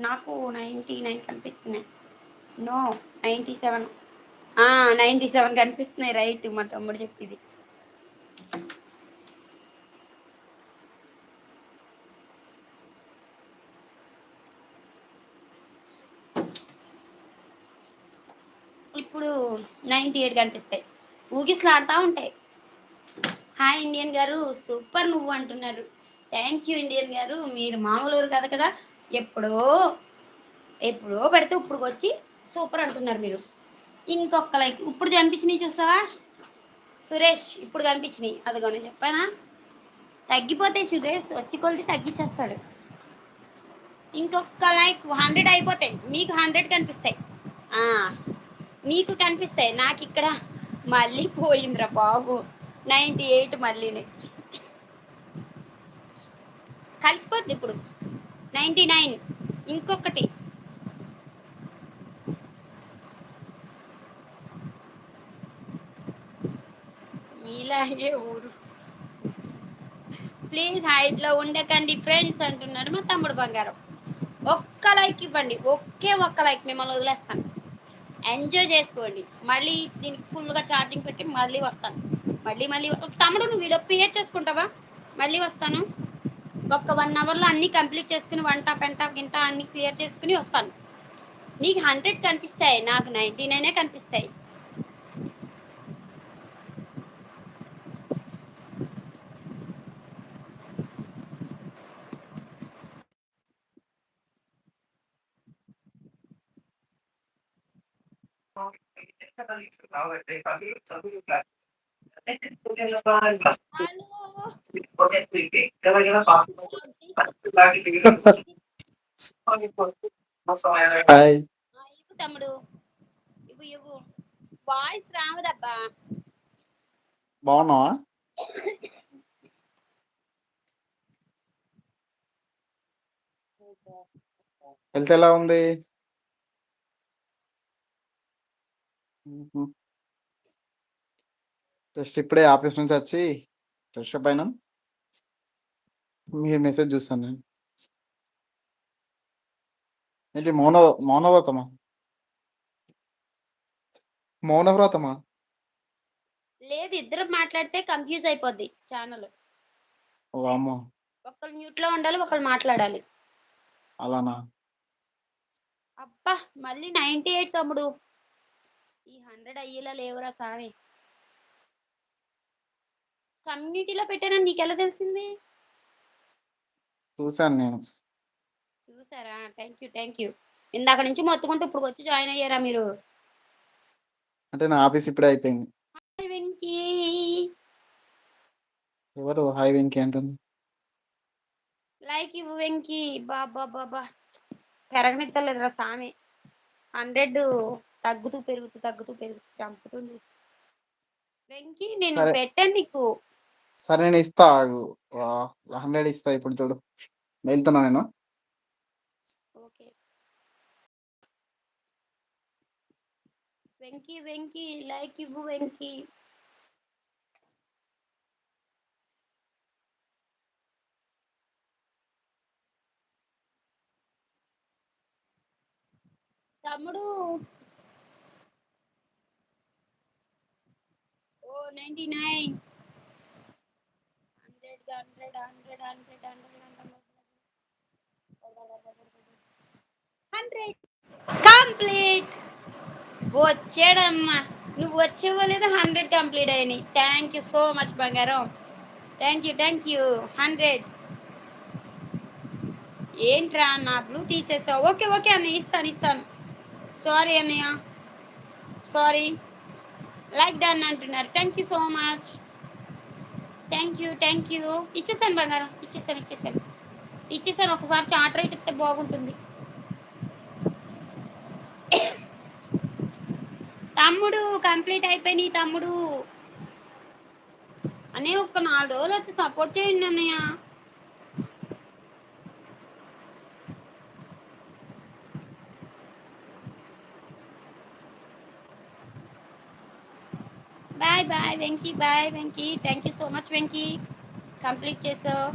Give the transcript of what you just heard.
నాకు ninety nine కనిపిస్తున్నాయి. No ninety seven ninety seven కనిపిస్తున్నాయి రైట్ మా తమ్ముడు చెప్పింది. ఇప్పుడు నైంటీ ఎయిట్ కనిపిస్తాయి. ఊగిసలాడుతూ ఉంటాయి. హాయ్ ఇండియన్ గారు. సూపర్ నువ్వు అంటున్నారు. థ్యాంక్ యూ ఇండియన్ గారు. మీరు మామూలు కదా కదా. ఎప్పుడో ఎప్పుడో పెడితే ఇప్పుడు వచ్చి సూపర్ అంటున్నారు మీరు. ఇంకొక లైక్ ఇప్పుడు కనిపించినాయి చూస్తావా? సురేష్ ఇప్పుడు కనిపించినాయి. అదిగో నేను చెప్పానా? తగ్గిపోతాయి సురేష్ వచ్చి కొలిచి తగ్గించేస్తాడు ఇంకొక లైక్ హండ్రెడ్ అయిపోతాయి. మీకు హండ్రెడ్ కనిపిస్తాయి. మీకు కనిపిస్తాయి. నాకు ఇక్కడ మళ్ళీ పోయిందిరా బాబు. నైంటీ ఎయిట్ మళ్ళీ కలిసిపోద్ది ఇప్పుడు. Ninety nine. ఇంకొకటి. మీలాగే ఊరు. ప్లీజ్ హైట్లో ఉండకండి ఫ్రెండ్స్ అంటున్నాడు మా తమ్ముడు బంగారం. ఒక్క లైక్ ఇవ్వండి. ఒకే ఒక్క లైక్ మిమ్మల్ని వదిలేస్తాను. ఎంజాయ్ చేసుకోండి. మళ్ళీ దీనికి ఫుల్గా ఛార్జింగ్ పెట్టి మళ్ళీ వస్తాను. మళ్ళీ మళ్ళీ. తమ్ముడు నువ్వు ఇలా క్రియేట్ చేసుకుంటావా? మళ్ళీ వస్తాను. ఒక్క వన్ అవర్లో అన్ని కంప్లీట్ చేసుకుని వంట పెంట గింట అన్ని క్లియర్ చేసుకుని వస్తాను. నీకు హండ్రెడ్ కనిపిస్తాయి నాకు నైన్టీ నైనే కనిపిస్తాయి. హాయ్. ఆ, ఇవ్వు తమ్ముడు. ఇవ్వు ఇవ్వు. వాయిస్ రావదబ్బా. బాగున్నావా? హెల్త్ ఎలా ఉంది? జస్ట్ ఇప్పుడే ఆఫీస్ నుంచి వచ్చి ఫ్రెష్ అప్ అయినా. మీ మెసేజ్ చూస్తాను నేను. ఏంటి మౌన మౌనవ్రతమా? మౌనవ్రతమా? లేదు ఇద్దరు మాట్లాడితే కన్ఫ్యూజ్ అయిపోద్ది ఛానల్ ఓ అమ్మో ఒకళ్ళు మ్యూట్లో ఉండాలి ఒకళ్ళు మాట్లాడాలి. అలానా? అబ్బా మళ్ళీ నైన్టీ ఎయిట్ తమ్ముడు. ఈ హండ్రెడ్ అయ్యేలా లేవురా సామి. కమ్యూనిటీలో పెట్టానని నీకు ఎలా తెలిసింది? చూశాను నేను. చూసారా? Thank you thank you. ఇందాక నుంచి మొత్తుకుంటూ ఇప్పుడు వచ్చి జాయిన్ అయ్యారా మీరు? అంటే నా ఆఫీస్ ఇప్పుడే అయిపోయింది. హాయ్ వెంకీ. ఎవరు? హాయ్ వెంకీ అంటుంది. లైక్ ఇవ్వు వెంకీ. బాబా బాబా పెరగనిత్తలేదురా సామి. హండ్రెడ్ తగ్గుతూ పెరుగుతూ తగ్గుతూ పెరుగుతూ చంపుతుంది. వెంకీ నేను. పెట్టాను నీకు. సరే నేను ఇస్తా. హండ్రెడ్ ఇస్తా ఇప్పుడు చూడు. వెళ్తున్నా నేను. ఓకే. వెంకీ వెంకీ లైక్ ఇవ్వు వెంకీ. తమ్ముడు. ఓ ninety nine. Hundred hundred hundred hundred hundred. Complete. వచ్చాడమ్మా. నువ్వు వచ్చేవో లేదా హండ్రెడ్ కంప్లీట్ అయినాయి థ్యాంక్ యూ సో మచ్ బంగారం. Thank you thank you hundred. ఏంట్రా నా బ్లూ తీసేసావు? ఓకే ఓకే అన్న ఇస్తాను ఇస్తాను. సారీ అన్నయ్య. సారీ లైక్ డన్ అంటున్నారు. Thank you so much thank you thank you ఇచ్చేసాను బంగారం. ఇచ్చేసాను ఇచ్చేసాను. ఇచ్చేసాను. ఒకసారి చార్ట్ రైట్ ఇస్తే బాగుంటుంది. తమ్ముడు కంప్లీట్ అయిపోయినాయి తమ్ముడు. అనే ఒక నాలుగు రోజులు వచ్చి సపోర్ట్ చేయండి అన్నయ్య. Bye bye Venky bye Venky thank you so much Venky complete చేసావు.